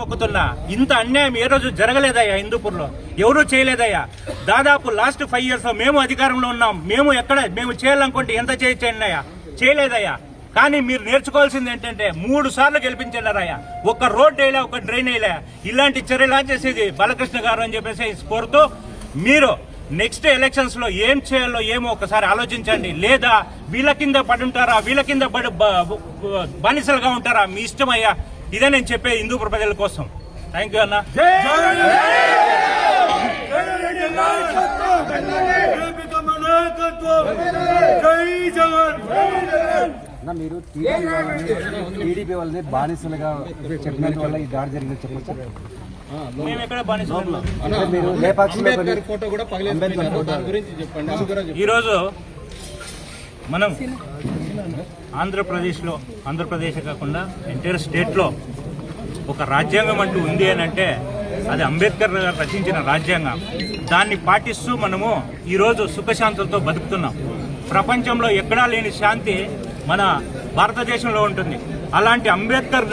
మొక్కుతున్నా. ఇంత అన్యాయం ఏ రోజు జరగలేదయ్యా హిందూపూర్లో? ఎవరూ చేయలేదయ్యా. దాదాపు లాస్ట్ ఫైవ్ ఇయర్స్లో మేము అధికారంలో ఉన్నాం. మేము ఎక్కడ? మేము చేయాలనుకుంటే ఎంత చేయండి అయ్యా చేయలేదయ్యా. కానీ మీరు నేర్చుకోవాల్సింది ఏంటంటే మూడు సార్లు గెలిపించారయ్యా ఒక్క రోడ్ వేయలే ఒక డ్రైన్ వేయలే. ఇలాంటి చర్యలా చేసేది బాలకృష్ణ గారు అని చెప్పేసి కోరుతూ మీరు నెక్స్ట్ ఎలక్షన్స్లో ఏం చేయాలో ఏమో ఒకసారి ఆలోచించండి. లేదా వీళ్ళ కింద పడి ఉంటారా? వీళ్ళ కింద పడి బానిసలుగా ఉంటారా? మీ ఇష్టమయ్యా. ఇదే నేను చెప్పే హిందూ ప్రజల కోసం థ్యాంక్ యూ అన్న అన్న మీరు టీడీపీ వాళ్ళని బానిసలుగా చెప్పినందు వల్ల ఈ దాడి జరిగింది చెప్పొచ్చు. ఈరోజు మనం ఆంధ్రప్రదేశ్లో ఆంధ్రప్రదేశ్ కాకుండా ఎంటైర్ స్టేట్లో ఒక రాజ్యాంగం అంటూ ఉంది అని అంటే అది అంబేద్కర్ గారు రచించిన రాజ్యాంగం. దాన్ని పాటిస్తూ మనము ఈరోజు సుఖశాంతులతో బతుకుతున్నాం. ప్రపంచంలో ఎక్కడా లేని శాంతి మన భారతదేశంలో ఉంటుంది. అలాంటి అంబేద్కర్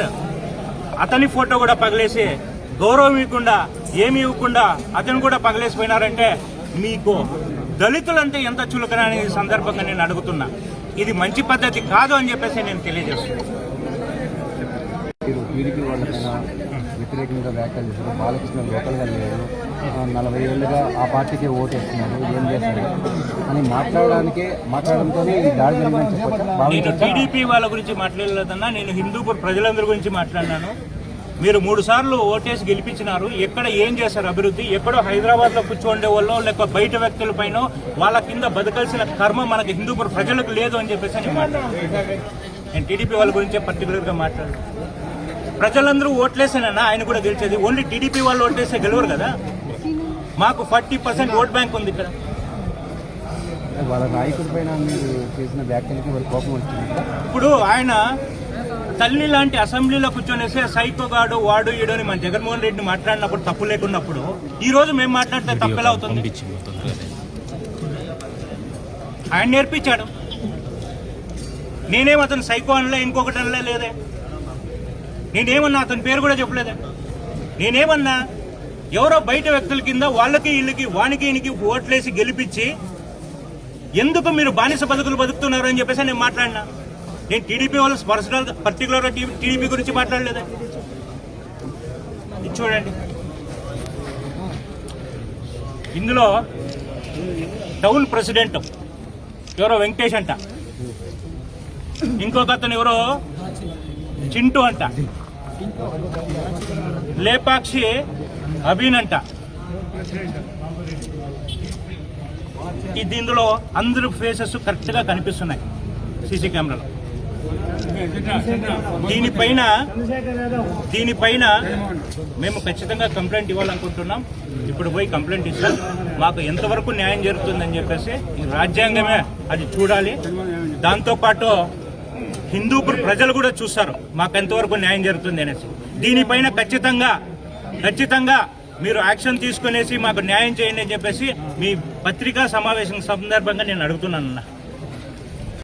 అతని ఫోటో కూడా పగిలేసి గౌరవం ఇవ్వకుండా ఏమి ఇవ్వకుండా అతను కూడా పగిలేసిపోయినారంటే మీకు దళితులంటే ఎంత చులకన అనే సందర్భంగా నేను అడుగుతున్నా. ఇది మంచి పద్ధతి కాదు అని చెప్పేసి నేను తెలియజేస్తున్నాను. టీడీపీ వ్యతిరేకంగా వ్యాఖ్యలు చేశారు. బాలకృష్ణ లోకల్గా ఆ, నలభై ఏళ్ళుగా ఆ పార్టీకే ఓటు వేస్తున్నారు ఏం చేస్తారు అని మాట్లాడడానికే మాట్లాడడంతోనే ఈ దాడి జరిగిందని చెప్పొచ్చు? టీడీపీ వాళ్ళ గురించి మాట్లాడలేదన్నా నేను హిందూపూర్ ప్రజలందరి గురించి మాట్లాడినాను. మీరు మూడు సార్లు ఓటేసి గెలిపించినారు. ఎక్కడ ఏం చేశారు అభివృద్ధి? ఎక్కడో హైదరాబాద్లో కూర్చోండే వాళ్ళు లేక బయట వ్యక్తుల పైన వాళ్ళ కింద బతకాల్సిన కర్మ మనకి హిందూపూర్ ప్రజలకు లేదు అని చెప్పేసి నేను టీడీపీ వాళ్ళ గురించే పర్టికులర్గా మాట్లాడు ప్రజలందరూ ఓట్లేసానన్నా ఆయన కూడా గెలిచేది. ఓన్లీ టీడీపీ వాళ్ళు ఓట్లేస్తే గెలవరు కదా? మాకు ఫార్టీ పర్సెంట్ ఓట్ బ్యాంక్ ఉంది ఇక్కడ. వాళ్ళ నాయకుడి పైన మీరు చేసిన వ్యాఖ్యలకి కోపం వచ్చింది? ఇప్పుడు ఆయన తల్లి లాంటి అసెంబ్లీలో కూర్చొనేసే సైకోగాడు వాడు ఈడు అని మన జగన్మోహన్ రెడ్డి మాట్లాడినప్పుడు తప్పు లేకున్నప్పుడు ఈ రోజు మేము మాట్లాడితే తప్పు ఎలా అవుతుంది? ఆయన నేర్పించాడు. నేనేం అతను సైకో అనలే ఇంకొకటి అనలే లేదే? నేనేమన్నా అతని పేరు కూడా చెప్పలేదే? నేనేమన్నా ఎవరో బయట వ్యక్తుల కింద వాళ్ళకి వీళ్ళకి వానికి ఈయనకి ఓట్లేసి గెలిపించి ఎందుకు మీరు బానిస బతుకులు బతుకుతున్నారు అని చెప్పేసి నేను మాట్లాడినా? నేను టీడీపీ వాళ్ళు పర్సనల్ పర్టికులర్ టీడీపీ గురించి మాట్లాడలేదా? ఇది చూడండి. ఇందులో టౌన్ ప్రెసిడెంట్ ఎవరో వెంకటేష్ అంట. ఇంకొక అతను ఎవరో చింటూ అంట. లేపాక్షి అభిన్ అంట. ఇది ఇందులో అందరు ఫేసెస్ కరెక్ట్గా కనిపిస్తున్నాయి. సీసీ కెమెరాలో. దీనిపైన దీనిపైన మేము ఖచ్చితంగా కంప్లైంట్ ఇవ్వాలనుకుంటున్నాం. ఇప్పుడు పోయి కంప్లైంట్ ఇస్తాం. మాకు ఎంతవరకు న్యాయం జరుగుతుందని చెప్పేసి రాజ్యాంగమే అది చూడాలి. దాంతోపాటు హిందూపూర్ ప్రజలు కూడా చూస్తారు మాకు ఎంతవరకు న్యాయం జరుగుతుంది అనేసి. దీనిపైన ఖచ్చితంగా ఖచ్చితంగా మీరు యాక్షన్ తీసుకునేసి మాకు న్యాయం చేయండి అని చెప్పేసి మీ పత్రికా సమావేశం సందర్భంగా నేను అడుగుతున్నాను అన్న